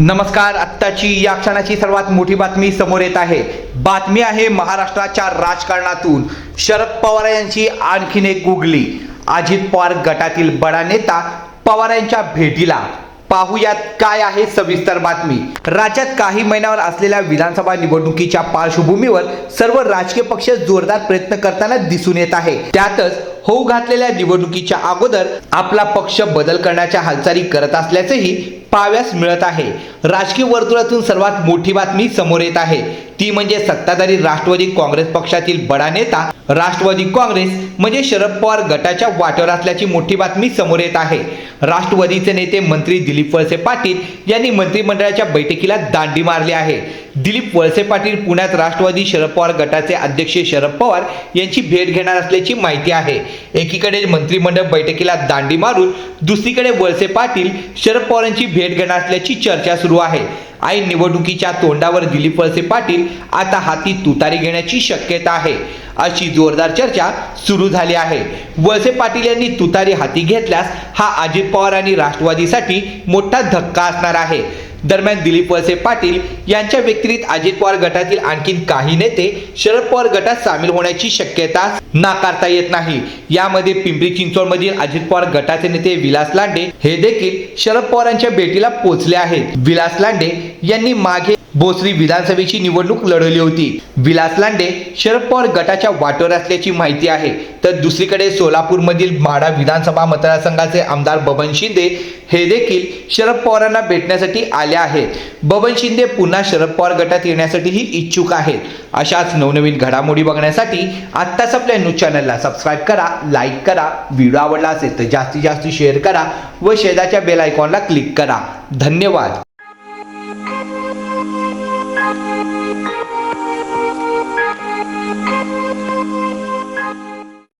नमस्कार आत्ताची या क्षणाची सर्वात मोठी बातमी समोर येत आहे. बातमी आहे महाराष्ट्राच्या राजकारणातून. शरद पवार यांची आणखीन एक गुगली. अजित पवार गटातील बडा नेता पवार यांच्या भेटीला. पाहुयात काय आहे सविस्तर बातमी. राज्यात काही महिन्यावर असलेल्या विधानसभा निवडणुकीच्या पार्श्वभूमीवर सर्व राजकीय पक्ष जोरदार प्रयत्न करताना दिसून येत आहे. त्यातच होऊ घातलेल्या निवडणुकीच्या अगोदर आपला पक्ष बदल करण्याच्या हालचाली करत असल्याचेही पाव्यास मिळत आहे. राजकीय वर्तुळातून सर्वात मोठी बातमी समोर येत आहे. ती म्हणजे सत्ताधारी राष्ट्रवादी काँग्रेस पक्षातील बडा नेता राष्ट्रवादी काँग्रेस म्हणजे शरद पवार गटाच्या वाटेवर असल्याची मोठी बातमी समोर येत आहे. राष्ट्रवादीचे नेते मंत्री दिलीप वळसे पाटील यांनी मंत्रिमंडळाच्या बैठकीला दांडी मारली आहे. दिलीप वळसे पाटील पुण्यात राष्ट्रवादी शरद पवार गटाचे अध्यक्ष शरद पवार यांची भेट घेणार असल्याची माहिती आहे. एकीकडे मंत्रिमंडळ बैठकीला दांडी मारून दुसरीकडे वळसे पाटील शरद पवारांची भेट घेणार असल्याची चर्चा सुरू आहे. आई निवडणुकीच्या तोंडावर दिलीप वळसे पाटील आता हाती तुतारी घेण्याची शक्यता आहे. अशी जोरदार चर्चा सुरू झाली आहे. वळसे पाटील यांनी तुतारी हाती घेतल्यास हा अजित पवार आणि राष्ट्रवादीसाठी मोठा धक्का असणार आहे. दरम्यान दिलीप वळसे पाटील यांच्या व्यतिरिक्त अजित पवार गटातील आणखीन काही नेते शरद पवार गटात सामील होण्याची शक्यता नाकारता येत नाही. यामध्ये पिंपरी चिंचवडमधील अजित पवार गटाचे नेते विलास लांडे हे देखील शरद पवारांच्या भेटीला पोहोचले आहेत. विलास लांडे यांनी मागे भोसरी विधानसभेची निवडणूक लढवली होती. विलास लांडे शरद पवार गटाच्या वाटेवर असल्याची माहिती आहे. तर दुसरीकडे सोलापूरमधील माढा विधानसभा मतदारसंघाचे आमदार बबन शिंदे हे देखील शरद पवारांना भेटण्यासाठी आले आहेत. बबन शिंदे पुन्हा शरद पवार गटात येण्यासाठीही इच्छुक आहेत. अशाच नवनवीन घडामोडी बघण्यासाठी आत्ताच आपल्या न्यूज चॅनलला सबस्क्राईब करा लाईक करा. व्हिडिओ आवडला असेल तर जास्तीत जास्त शेअर करा व शेजारच्या बेल आयकॉनला क्लिक करा. धन्यवाद. Thank you.